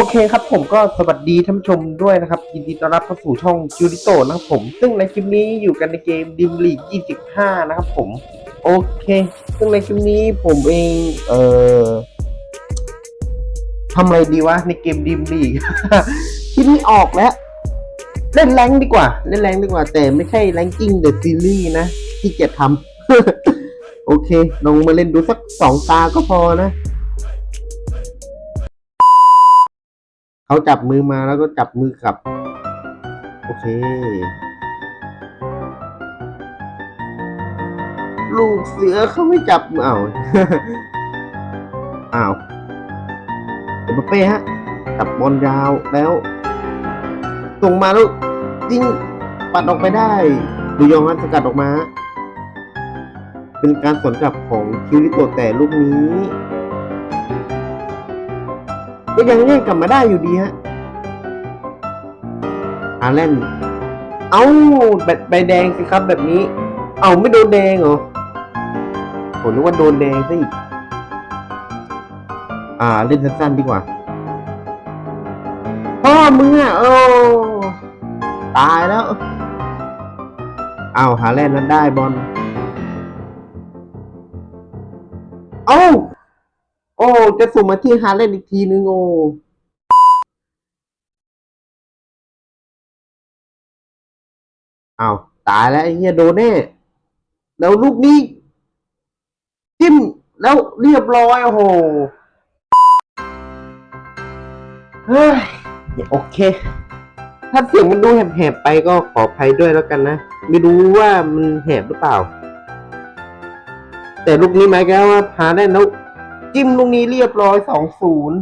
โอเคครับผมก็สวัสดีท่านผู้ชมด้วยนะครับ ยินดีต้อนรับเข้าสู่ช่องจูดิโตนะครับผม ซึ่งในคลิปนี้อยู่กันในเกมดิมลีก25 นะครับผม โอเค ซึ่งในคลิปนี้ผมเอง เอ่อทำอะไรดีวะในเกมดิมลีกคลิปนี้ออกแล้ว เล่นแรงดีกว่า เล่นแรงดีกว่า แต่ไม่ใช่แรงกิ้งเดอะซีรีส์นะที่เกียจทำ โอเค ลองมาเล่นดูสักสองตาก็พอนะ เขาจับมือมาแล้วก็จับมือกลับ โอเค ลูกเสือเขาไม่จับมืออ้าวอ้าวเอ็มบัปเป้ฮะจับบอลยาวแล้วส่งมาแล้วยิงปัดออกไปได้ดูยองฮันสกัดออกมา เป็นการสวนกลับของคิวริโตแต่ลูกนี้ ก็ยังแย่งกลับมาได้อยู่ดีฮะอาแลนเอาใบบใบแดงสิครับแบบนี้ เอาไม่โดนแดงเหรอผมนึกว่าโดนแดงซะอีกอ่าเล่นสั้นๆดีกว่าพ่อมึงอะโอ้ตายแล้ว เอาหาแลนนั้นได้บอล เอ้า โอ้ จะส่งมาที่ฮาเลนอีกทีนึงโอ้เอาตายแล้วไอ้เหี้ยโดนแน่ แล้วลูกนี้จิ้มแล้วเรียบร้อยโอ้โหเฮ้ยโอเค ถ้าเสียงมันดูแหบๆไปก็ขออภัยด้วยแล้วกันนะ ไม่รู้ว่ามันแหบหรือเปล่า แต่ลูกนี้หมายความว่าพาได้แล้ว จิ้มลูกนี้เรียบร้อยสองศูนย์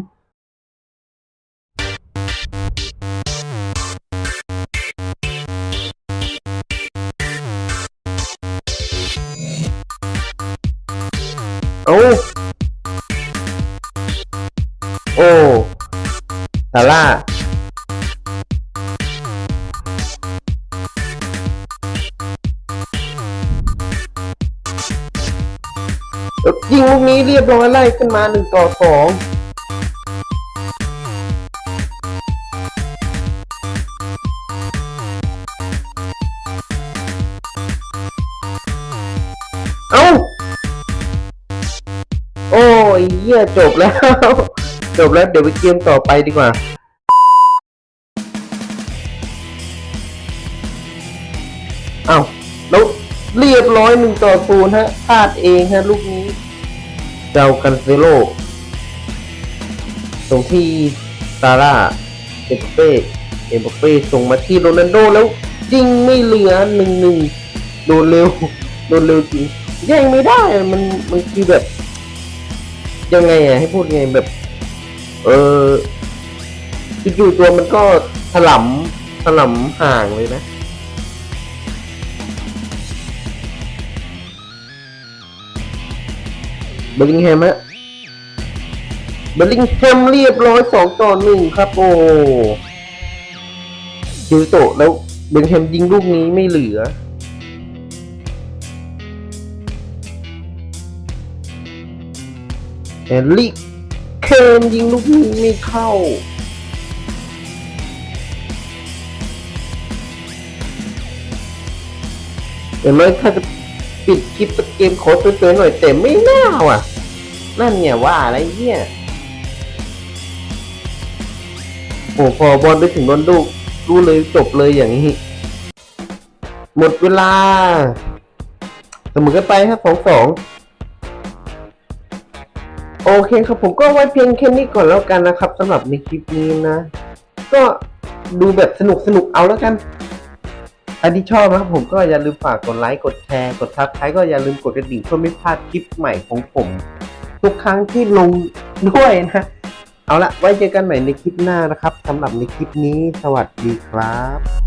โอ้โอ้ซาร่า ยิงลูกนี้เรียบร้อยไล่ขึ้นมาหนึ่งต่อสองเอ้า โอ้ยเหี้ยจบแล้ว จบแล้วเดี๋ยวไปเกมต่อไปดีกว่าเอ้าแล้ว เรียบร้อยหนึ่งต่อศูนย์ฮะพลาดเองฮะลูกนี้เจ้ากันเซโลส่งที่ซาร่าเอ็มบัปเป้เอ็มบัปเป้ส่งมาที่โรนัลโดแล้วยิงไม่เหลือหนึ่งหนึ่งโดนเร็วโดนเร็วจริงแย่งไม่ได้มันมันคือแบบ ยังไงอะให้พูดไงแบบ เออจู่ๆตัวมันก็ถลำถลำห่างเลยนะ เบลลิงแฮมฮะเบลลิงแฮมเรียบร้อยสองต่อหนึ่งครับ โอ้คิวโตะแล้วเบลลิงแฮมยิงลูกนี้ไม่เหลือแอนลิเคนยิงลูกนี้ไม่เข้าเห็นไหมถ้าจะ ปิดคลิปเกมโค้ดสวยๆหน่อยแต่ไม่น่าว่ะ นั่นเนี่ยว่าอะไรเนี่ยโอ้พอบอลไปถึงบอลลูกรู้เลยจบเลยอย่างนี้ หมดเวลาเสมอกันไปครับสองสองโอเคครับผมก็ไว้เพียงแค่นี้ก่อนแล้วกันนะครับสำหรับในคลิปนี้นะ ก็ดูแบบสนุกสนุกเอาแล้วกัน อันที่ชอบนะครับผมก็อย่าลืมฝากกดไลค์กดแชร์กดทักทายก็อย่าลืมกดกระดิ่งเพื่อไม่พลาดคลิปใหม่ของผม ทุกครั้งที่ลงด้วยนะเอาละไว้เจอกันใหม่ในคลิปหน้านะครับสำหรับในคลิปนี้ สวัสดีครับ